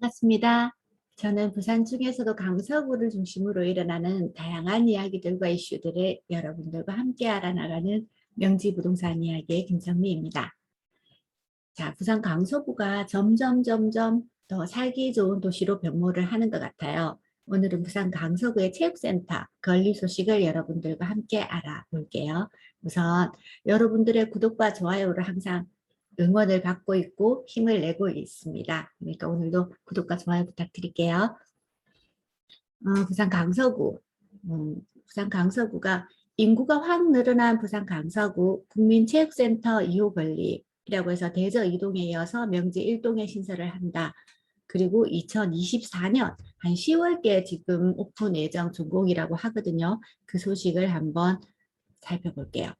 반갑습니다. 저는 부산 중에서도 강서구를 중심으로 일어나는 다양한 이야기들과 이슈들을 여러분들과 함께 알아나가는 명지부동산 이야기의 김정미입니다. 자, 부산 강서구가 점점 점점 더 살기 좋은 도시로 변모를 하는 것 같아요. 오늘은 부산 강서구의 체육센터 건립 소식을 여러분들과 함께 알아볼게요. 우선 여러분들의 구독과 좋아요를 항상 응원을 받고 있고 힘을 내고 있습니다. 그러니까 오늘도 구독과 좋아요 부탁드릴게요. 어, 부산 강서구, 음, 부산 강서구가 인구가 확 늘어난 부산 강서구 국민체육센터 2호 건립이라고 해서 대저 2동에 이어서 명지 1동에 신설을 한다. 그리고 2024년 한 10월께 지금 오픈 예정 준공이라고 하거든요. 그 소식을 한번 살펴볼게요.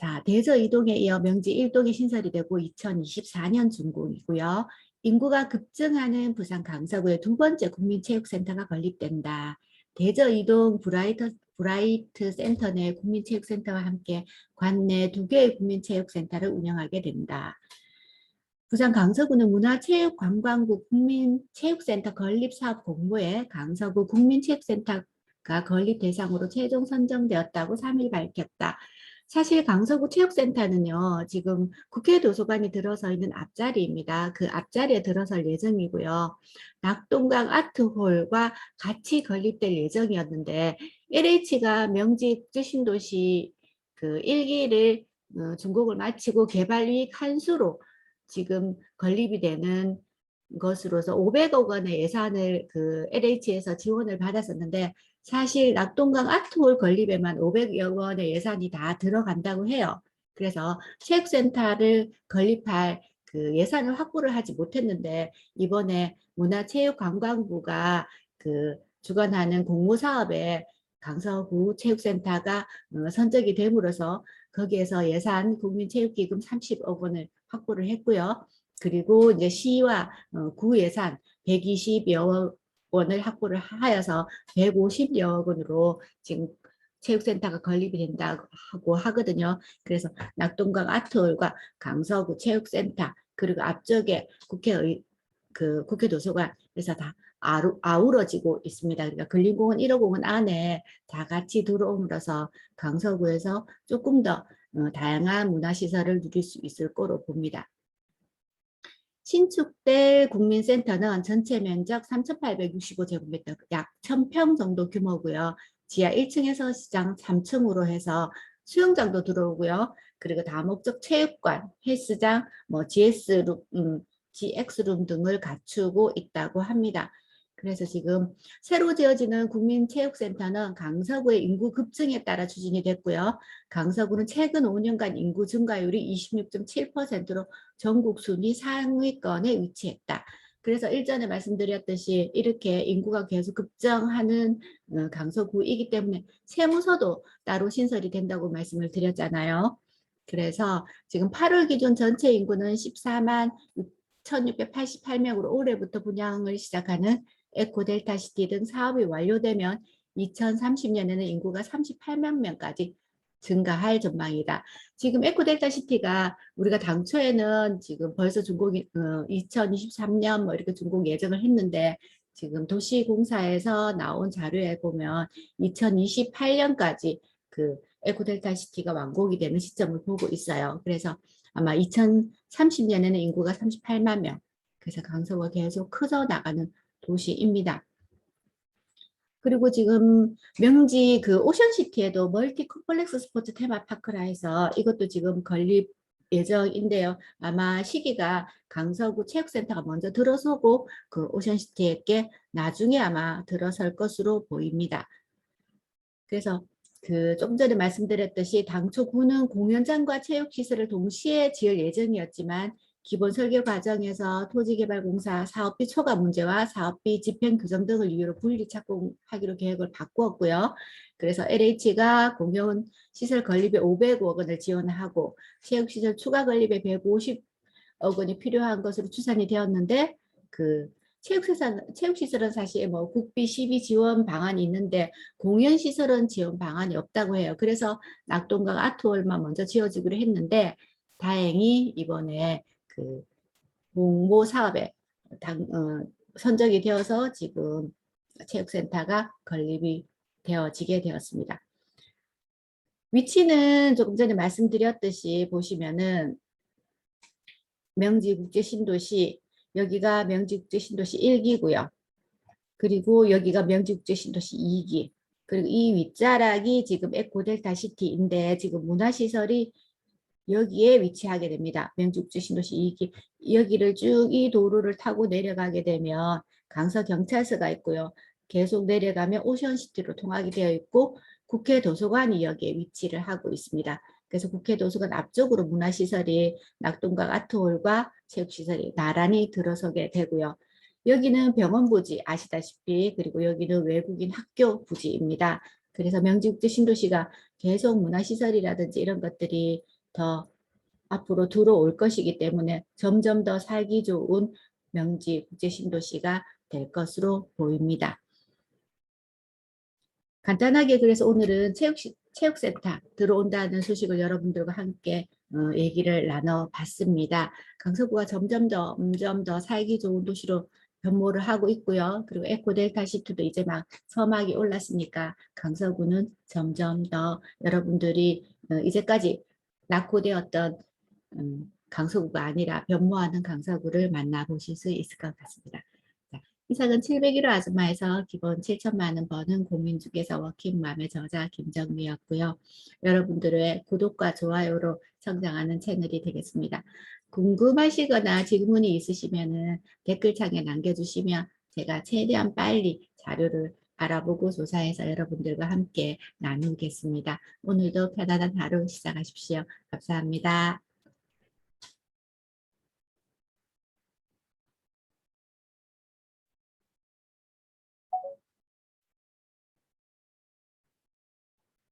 자, 대저 2동에 이어 명지 1동이 신설이 되고 2024년 준공이고요. 인구가 급증하는 부산 강서구의 두 번째 국민체육센터가 건립된다. 대저 2동 브라이트, 브라이트 센터 내 국민체육센터와 함께 관내 두 개의 국민체육센터를 운영하게 된다. 부산 강서구는 문화체육관광부 국민체육센터 건립사업 공모에 강서구 국민체육센터가 건립 대상으로 최종 선정되었다고 3일 밝혔다. 사실 강서구 체육센터는요, 지금 국회 도서관이 들어서 있는 앞자리입니다. 그 앞자리에 들어설 예정이고요. 낙동강 아트홀과 같이 건립될 예정이었는데, LH가 명지 국제신도시 그 1기를 어, 준공을 마치고 개발이익 한수로 지금 건립이 되는 것으로서 500억 원의 예산을 그 LH에서 지원을 받았었는데 사실 낙동강 아트홀 건립에만 500여 원의 예산이 다 들어간다고 해요. 그래서 체육센터를 건립할 그 예산을 확보를 하지 못했는데 이번에 문화체육관광부가 그 주관하는 공모사업에 강서구 체육센터가 어, 선적이 됨으로써 거기에서 예산 국민체육기금 30억 원을 확보를 했고요. 그리고 이제 시와 어, 구 예산 120여 원을 확보를 하여서 150여 원으로 지금 체육센터가 건립이 된다고 하거든요. 그래서 낙동강 아트홀과 강서구 체육센터 그리고 앞쪽에 국회의 그 국회 도서관 그래서 다 아루, 아우러지고 있습니다. 그러니까 근린공원 1호 공원 안에 다 같이 들어옴으로써 강서구에서 조금 더 어, 다양한 문화시설을 누릴 수 있을 거로 봅니다. 신축될 국민센터는 전체 면적 3,865제곱미터, 약 1,000평 정도 규모고요. 지하 1층에서 시장 3층으로 해서 수영장도 들어오고요. 그리고 다목적 체육관, 헬스장, 뭐 GS룸, 음, GX룸 등을 갖추고 있다고 합니다. 그래서 지금 새로 지어지는 국민체육센터는 강서구의 인구 급증에 따라 추진이 됐고요. 강서구는 최근 5년간 인구 증가율이 26.7%로 전국 순위 상위권에 위치했다. 그래서 일전에 말씀드렸듯이 이렇게 인구가 계속 급증하는 어, 강서구이기 때문에 세무서도 따로 신설이 된다고 말씀을 드렸잖아요. 그래서 지금 8월 기준 전체 인구는 14만 1688명으로 올해부터 분양을 시작하는 에코델타시티 등 사업이 완료되면 2030년에는 인구가 38만 명까지 증가할 전망이다. 지금 에코델타시티가 우리가 당초에는 지금 벌써 준공이 어, 2023년 뭐 이렇게 준공 예정을 했는데 지금 도시공사에서 나온 자료에 보면 2028년까지 그 에코델타 시티가 완공이 되는 시점을 보고 있어요. 그래서 아마 2030년에는 인구가 38만 명. 그래서 강서가 계속 커져 나가는 도시입니다. 그리고 지금 명지 그 오션시티에도 멀티 컴플렉스 스포츠 테마파크라 해서 이것도 지금 건립 예정인데요. 아마 시기가 강서구 체육센터가 먼저 들어서고 그 오션시티에게 나중에 아마 들어설 것으로 보입니다. 그래서 그 좀 전에 말씀드렸듯이 당초 구는 공연장과 체육시설을 동시에 지을 예정이었지만 기본 설계 과정에서 토지개발공사 사업비 초과 문제와 사업비 집행 규정 등을 이유로 분리 착공하기로 계획을 바꾸었고요. 그래서 LH가 공연 시설 건립에 500억 원을 지원하고 체육시설 추가 건립에 150억 원이 필요한 것으로 추산이 되었는데 그 체육시설, 체육시설은 사실 뭐 국비 시비 지원 방안이 있는데 공연시설은 지원 방안이 없다고 해요. 그래서 낙동강 아트홀만 먼저 지어지기로 했는데 다행히 이번에 그 공모 사업에 당, 어, 선정이 되어서 지금 체육센터가 건립이 되어지게 되었습니다. 위치는 조금 전에 말씀드렸듯이 보시면은 명지국제신도시 여기가 명지국제신도시 1기고요. 그리고 여기가 명지국제신도시 2기. 그리고 이 윗자락이 지금 에코델타 시티인데 지금 문화시설이 여기에 위치하게 됩니다. 명지국제신도시 2기. 여기를 쭉 이 도로를 타고 내려가게 되면 강서 경찰서가 있고요. 계속 내려가면 오션시티로 통하게 되어 있고 국회 도서관이 여기에 위치를 하고 있습니다. 그래서 국회 도서관 앞쪽으로 문화시설이 낙동강 아트홀과 체육시설이 나란히 들어서게 되고요. 여기는 병원 부지 아시다시피 그리고 여기는 외국인 학교 부지입니다. 그래서 명지국제 신도시가 계속 문화시설이라든지 이런 것들이 더 앞으로 들어올 것이기 때문에 점점 더 살기 좋은 명지 국제 신도시가 될 것으로 보입니다. 간단하게 그래서 오늘은 체육, 체육센터 들어온다는 소식을 여러분들과 함께 어, 얘기를 나눠봤습니다. 강서구가 점점 더, 점점 더 살기 좋은 도시로 변모를 하고 있고요. 그리고 에코델타 시트도 이제 막 서막이 올랐으니까 강서구는 점점 더 여러분들이 어, 이제까지 낙후되었던 음, 강서구가 아니라 변모하는 강서구를 만나보실 수 있을 것 같습니다. 이상은 701호 아줌마에서 기본 7천만 원 버는 고민중개사 워킹맘의 저자 김정미였고요. 여러분들의 구독과 좋아요로 성장하는 채널이 되겠습니다. 궁금하시거나 질문이 있으시면 댓글창에 남겨주시면 제가 최대한 빨리 자료를 알아보고 조사해서 여러분들과 함께 나누겠습니다. 오늘도 편안한 하루 시작하십시오. 감사합니다.